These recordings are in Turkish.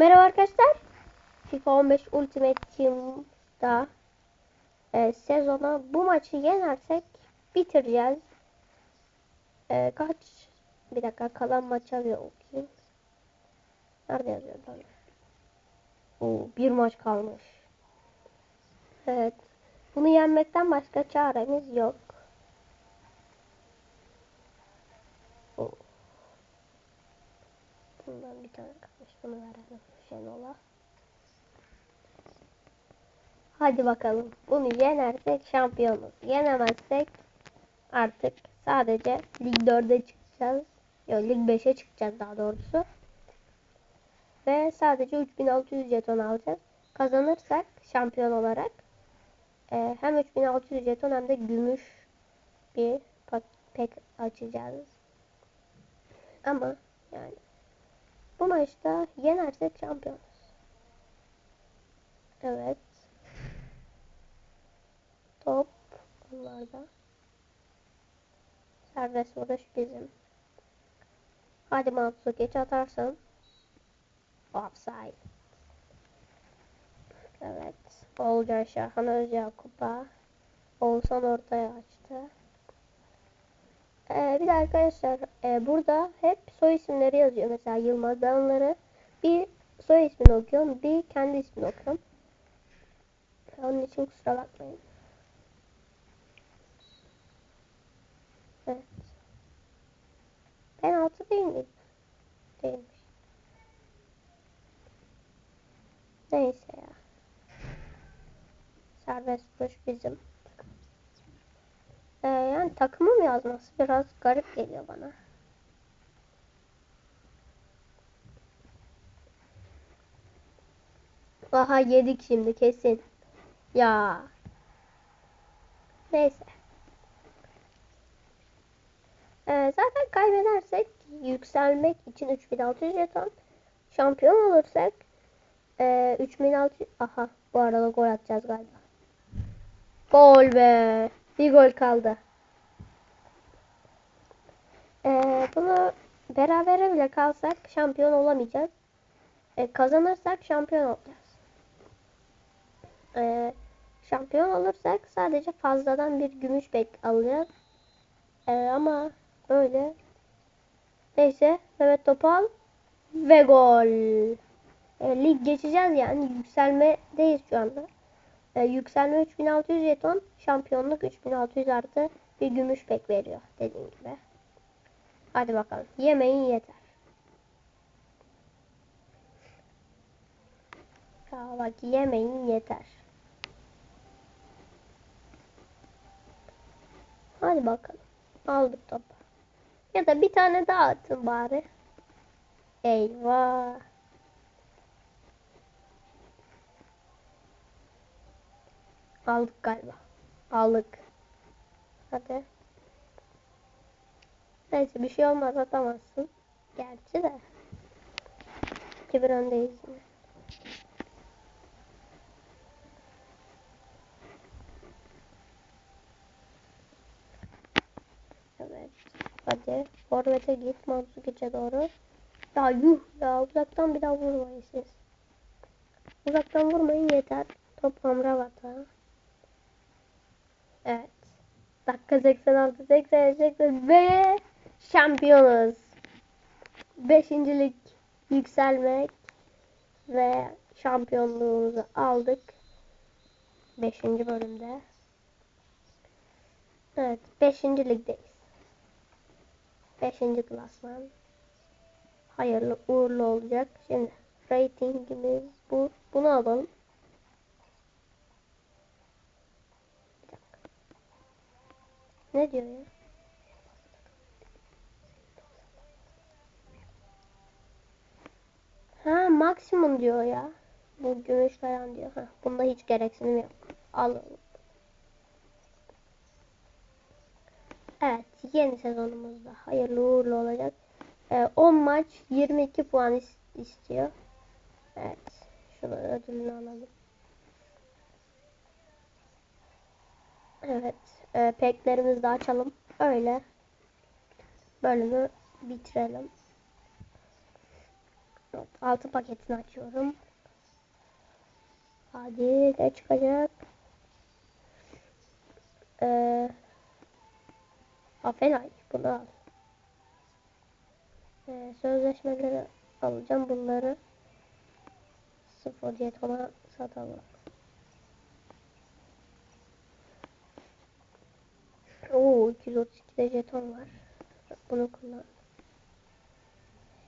Merhaba arkadaşlar. FIFA 15 Ultimate Team'da e, sezona bu maçı yenersek bitireceğiz. E, kaç? Bir dakika kalan maça bir okuyayım. Nerede yazıyor lan? Oo, bir maç kalmış. Evet. Bunu yenmekten başka çaremiz yok. Bundan bir tane kalmış. Bunu verelim Şenol'a. Hadi bakalım. Bunu yenersek şampiyonuz. Yenemezsek artık sadece Lig 4'e çıkacağız. Yok Lig 5'e çıkacağız daha doğrusu. Ve sadece 3600 jeton alacağız. Kazanırsak şampiyon olarak e, hem 3600 jeton hem de gümüş bir pek açacağız. Ama yani bu maçta yenersek şampiyonuz. Evet. Top onlarda. Serbest vuruş bizim. Hadi Mansu geç atarsan. Offside. Evet. Olcan Şahan Özyakup'a. Oğuzhan ortaya açtı. Ee, bir de arkadaşlar e, burada hep soy isimleri yazıyor. Mesela Yılmaz ben onları bir soy ismini okuyorum. Bir kendi ismini okuyorum. Onun için kusura bakmayın. Evet. Penaltı değil mi? Değilmiş. Neyse ya. Serbest vuruş bizim. Yani takımım yazması biraz garip geliyor bana. Aha yedik şimdi kesin. Ya. Neyse. Ee, zaten kaybedersek yükselmek için 3600 jeton. Şampiyon olursak e, 3600 aha bu arada gol atacağız galiba. Gol be. Bir gol kaldı. Ee, bunu berabere bile kalsak şampiyon olamayacağız. Ee, kazanırsak şampiyon olacağız. Ee, şampiyon olursak sadece fazladan bir gümüş bek alacağız. Ee, ama öyle. Neyse Mehmet Topal ve gol. Ee, lig geçeceğiz yani yükselmedeyiz şu anda. Ee, yükselme 3600 jeton, şampiyonluk 3600 artı bir gümüş pek veriyor dediğim gibi. Hadi bakalım. Yemeğin yeter. Ya bak yemeğin yeter. Hadi bakalım. Aldık topu. Ya da bir tane daha atın bari. Eyvah. Aldık galiba. Aldık. Hadi. Neyse bir şey olmaz atamazsın. Gerçi de. 2-1 öndeyiz. Evet. Hadi. Forvet'e git. Mansukic'e doğru. Ya yuh ya. Uzaktan bir daha vurmayın siz. Uzaktan vurmayın yeter. Top Amrabat'a. Evet. Dakika 86, 80, 80 ve şampiyonuz. Beşincilik yükselmek ve şampiyonluğumuzu aldık. Beşinci bölümde. Evet, beşinci ligdeyiz. Beşinci klasman. Hayırlı uğurlu olacak. Şimdi ratingimiz bu. Bunu alalım. Ne diyor ya? Maksimum diyor ya. Bu gümüş falan diyor. Ha, bunda hiç gereksinim yok. Alalım. Evet yeni sezonumuzda hayırlı uğurlu olacak. Ee, 10 maç 22 puan is istiyor. Evet. Şunu ödülünü alalım. Evet. E, peklerimizi de açalım. Öyle bölümü bitirelim. Altı paketini açıyorum. Hadi ne çıkacak? Ee, Afelay bunu al. Ee, sözleşmeleri alacağım bunları. Sıfır jetona satalım. Oo 232'de jeton var. Bunu kullan.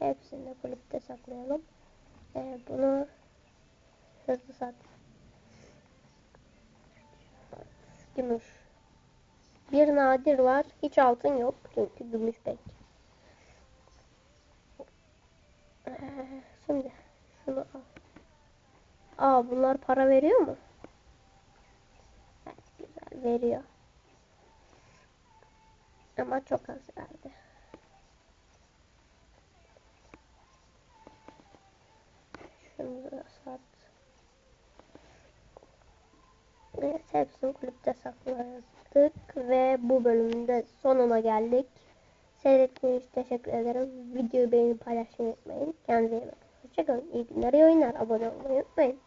Hepsini de kulüpte saklayalım. Ee, bunu hızlı sat. Gümüş. Bir nadir var. Hiç altın yok. Çünkü gümüş pek. Ee, şimdi şunu al. Aa bunlar para veriyor mu? Evet güzel veriyor. Ama çok az verdi. Da sat. Evet hepsini kulüpte sakladık ve bu bölümde sonuna geldik. Seyrettiğiniz teşekkür ederim. Videoyu beğenip paylaşmayı unutmayın. Kendinize iyi bakın. Hoşçakalın. İyi günler, iyi oyunlar. Abone olmayı unutmayın.